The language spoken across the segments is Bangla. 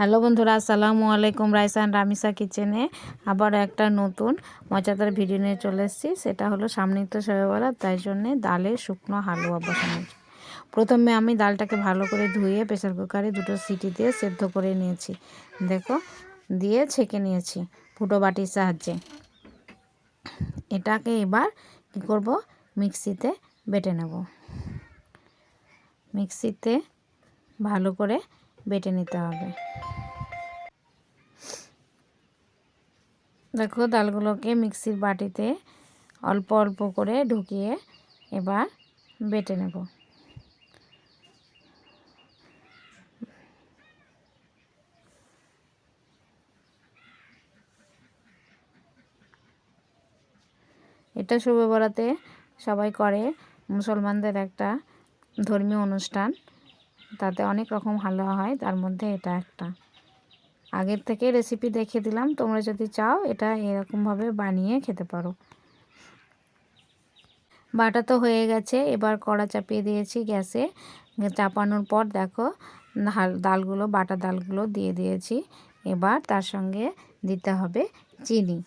হ্যালো বন্ধুরা, আসসালামু আলাইকুম রাইসান রামিসা কিচেনে। আবার একটা নতুন মজাদার ভিডিও নিয়ে চলে এসেছি। সেটা হলো সামনেই তো সবাইবেলা তাই জন্যে ডালের শুকনো হালুয়া বসানো। প্রথমে আমি ডালটাকে ভালো করে ধুয়ে প্রেসার কুকারে দুটো সিটি দিয়ে সেদ্ধ করে নিয়েছি। দেখো, দিয়ে ছেঁকে নিয়েছি ফুটো বাটির সাহায্যে। এটাকে এবার কী করব? মিক্সিতে বেটে নেব। মিক্সিতে ভালো করে বেটে নিতে হবে। দেখো ডালগুলোকে মিক্সির বাটিতে অল্প অল্প করে ঢুকিয়ে এবার বেটে নেব। এটা শুভ বরাতে সবাই করে। মুসলমানদের একটা ধর্মীয় অনুষ্ঠান। তাতে অনেক রকম হালুয়া হয়, তার মধ্যে এটা একটা। আগের থেকে রেসিপি দেখে দিলাম, তোমরা যদি চাও এটা এরকমভাবে বানিয়ে খেতে পারো। বাটা তো হয়ে গেছে, এবার কড়া চাপিয়ে দিয়েছি গ্যাসে। চাপানোর পর দেখো ডালগুলো, বাটা ডালগুলো দিয়ে দিয়েছি। এবার তার সঙ্গে দিতে হবে চিনি।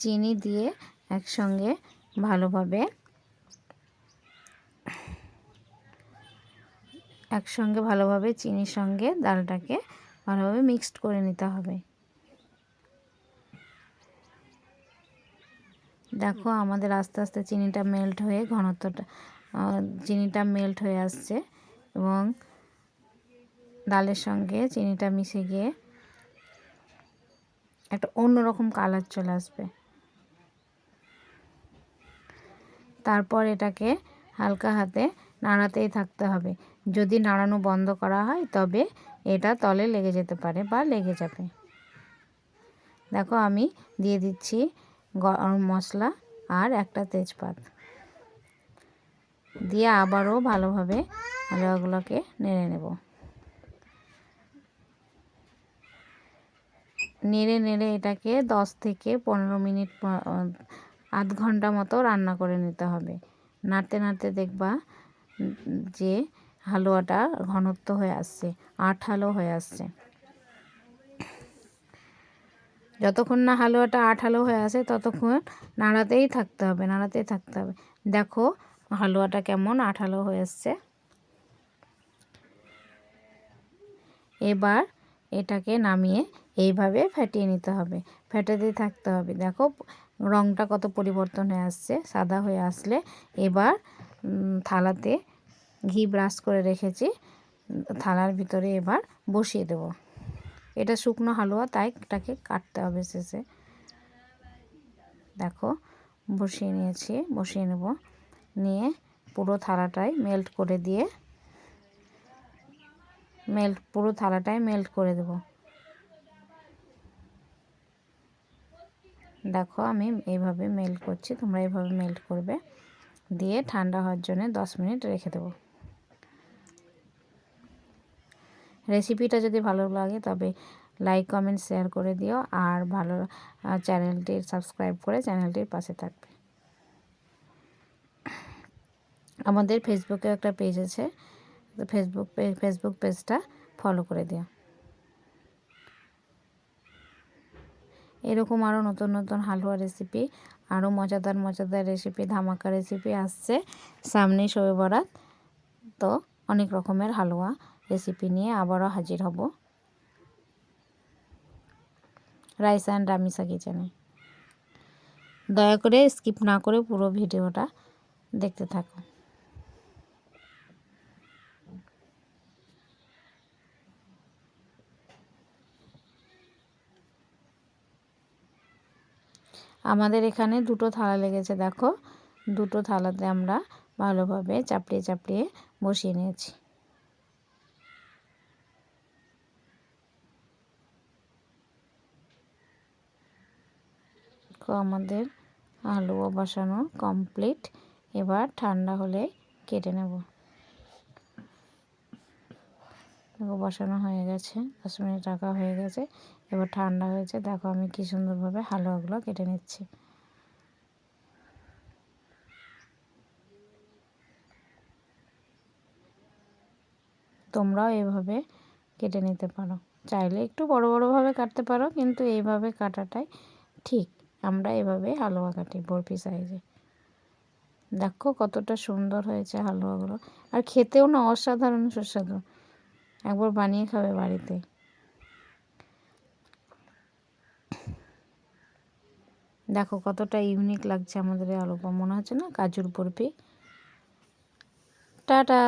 চিনি দিয়ে একসঙ্গে ভালোভাবে একসঙ্গে ভালোভাবে চিনির সঙ্গে ডালটাকে ভালোভাবে মিক্সড করে নিতে হবে। দেখো আমাদের আস্তে আস্তে চিনিটা মেল্ট হয়ে ঘনত্বটা চিনিটা মেল্ট হয়ে আসছে এবং ডালের সঙ্গে চিনিটা মিশে গিয়ে একটা অন্যরকম কালার চলে আসবে। তারপর এটাকে হালকা হাতে নাড়াতেই থাকতে হবে। যদি নাড়ানো বন্ধ করা হয়, তবে এটা তলে লেগে যেতে পারে বা লেগে যাবে। দেখো আমি দিয়ে দিচ্ছি গরম মশলা আর একটা তেজপাত। দিয়ে আবারও ভালোভাবে হালুয়াগুলোকে নেড়ে নেব। নেড়ে নেড়ে এটাকে দশ থেকে পনেরো মিনিট আধ ঘণ্টা মতো রান্না করে নিতে হবে। নাড়তে নাড়তে দেখবা যে হালুয়াটা ঘনত্ব হয়ে আসছে আঠালো হয়ে আসছে। যতক্ষণ না হালুয়াটা আঠালো হয়ে আসে, ততক্ষণ নাড়াতেই থাকতে হবে, নাড়াতেই থাকতে হবে। দেখো হালুয়াটা কেমন আঠালো হয়ে আসছে। এবার এটাকে নামিয়ে এইভাবে ফেটিয়ে নিতে হবে, ফেটাতেই থাকতে হবে। দেখো রংটা কত পরিবর্তন হয়ে আসছে, সাদা হয়ে আসলে এবার থালাতে ঘি ব্রাশ করে রেখেছি। থালার ভিতরে এবার বসিয়ে দেব। এটা শুকনো হালুয়া, তাই এটাকে কাটতে হবে শেষে। দেখো, বসিয়ে নিয়েছি, বসিয়ে নেব। নিয়ে পুরো থালাটাই মেল্ট করে দিয়ে মেল্ট পুরো থালাটাই মেল্ট করে দেব। দেখো, আমি এইভাবে মেল্ট করছি, তোমরা এইভাবে মেল্ট করবে। দিয়ে ঠান্ডা হওয়ার জন্য দশ মিনিট রেখে দেবো। রেসিপিটা যদি ভালো লাগে তবে লাইক, কমেন্ট, শেয়ার করে দিও আর ভালো চ্যানেলটি সাবস্ক্রাইব করে চ্যানেলটির পাশে থাকবে। আমাদের ফেসবুকে একটা পেজ আছে, তো ফেসবুক ফেসবুক পেজটা ফলো করে দিও। এরকম আরও নতুন নতুন হালুয়া রেসিপি আরও মজাদার মজাদার রেসিপি ধামাকা রেসিপি আসছে। সামনেই শবে বরাত। তো অনেক রকমের হালুয়া রেসিপি নিয়ে আবারও হাজির হব। রাইস অ্যান্ড রামিসা কিচেনে। দয়া করে স্কিপ না করে পুরো ভিডিওটা দেখতে থাকো। আমাদের এখানে দুটো থালা লেগেছে, দেখো। দুটো থালাতে আমরা ভালোভাবে চাপড়িয়ে চাপড়িয়ে বসিয়ে নিয়েছি। আমাদের আলু বসানো কমপ্লিট এবার ঠান্ডা হলে কেটে নেব। বসানো হয়ে গেছে, দশ মিনিট রাখা হয়ে গেছে। এবার ঠান্ডা হয়েছে, দেখো আমি কি সুন্দরভাবে হালুয়াগুলো কেটে নিচ্ছি। তোমরাও এভাবে কেটে নিতে পারো। চাইলে একটু বড় বড়োভাবে কাটতে পারো, কিন্তু এইভাবে কাটাটাই ঠিক। আমরা এভাবে হালুয়া কাটি বরফি সাইজে। দেখো কতটা সুন্দর হয়েছে হালুয়াগুলো। আর খেতেও না অসাধারণ সুস্বাদু। একবার বানিয়ে খাবে বাড়িতে। দেখো কতটা ইউনিক লাগছে আমাদের আলুপা মনে হচ্ছে না কাজুর বরফি। টাটা!